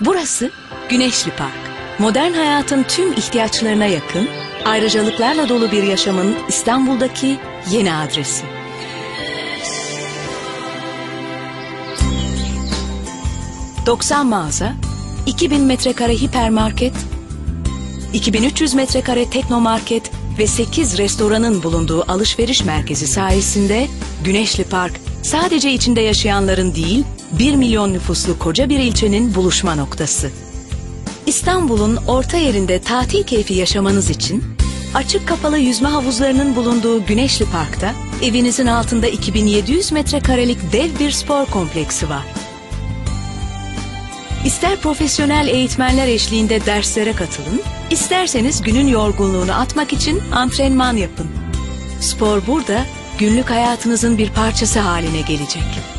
Burası Güneşli Park. Modern hayatın tüm ihtiyaçlarına yakın, ayrıcalıklarla dolu bir yaşamın İstanbul'daki yeni adresi. ...90 mağaza, 2000 metrekare hipermarket, 2300 metrekare teknomarket ve 8 restoranın bulunduğu alışveriş merkezi sayesinde Güneşli Park sadece içinde yaşayanların değil 1 milyon nüfuslu koca bir ilçenin buluşma noktası. İstanbul'un orta yerinde tatil keyfi yaşamanız için açık kapalı yüzme havuzlarının bulunduğu Güneşli Park'ta evinizin altında 2700 metrekarelik dev bir spor kompleksi var. İster profesyonel eğitmenler eşliğinde derslere katılın, isterseniz günün yorgunluğunu atmak için antrenman yapın. Spor burada günlük hayatınızın bir parçası haline gelecek.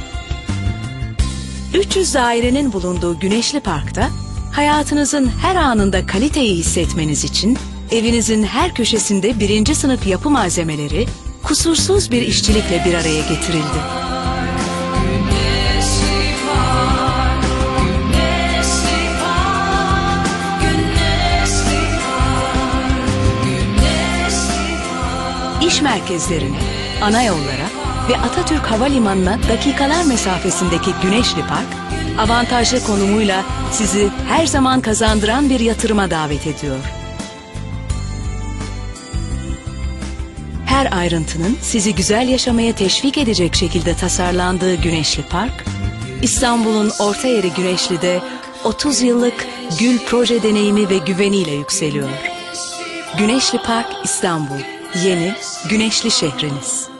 300 dairenin bulunduğu Güneşli Park'ta hayatınızın her anında kaliteyi hissetmeniz için evinizin her köşesinde birinci sınıf yapı malzemeleri kusursuz bir işçilikle bir araya getirildi. İş merkezlerine, ana yollara ve Atatürk Havalimanı'na dakikalar mesafesindeki Güneşli Park, avantajlı konumuyla sizi her zaman kazandıran bir yatırıma davet ediyor. Her ayrıntının sizi güzel yaşamaya teşvik edecek şekilde tasarlandığı Güneşli Park, İstanbul'un orta yeri Güneşli'de 30 yıllık gül proje deneyimi ve güveniyle yükseliyor. Güneşli Park İstanbul, yeni, güneşli şehriniz.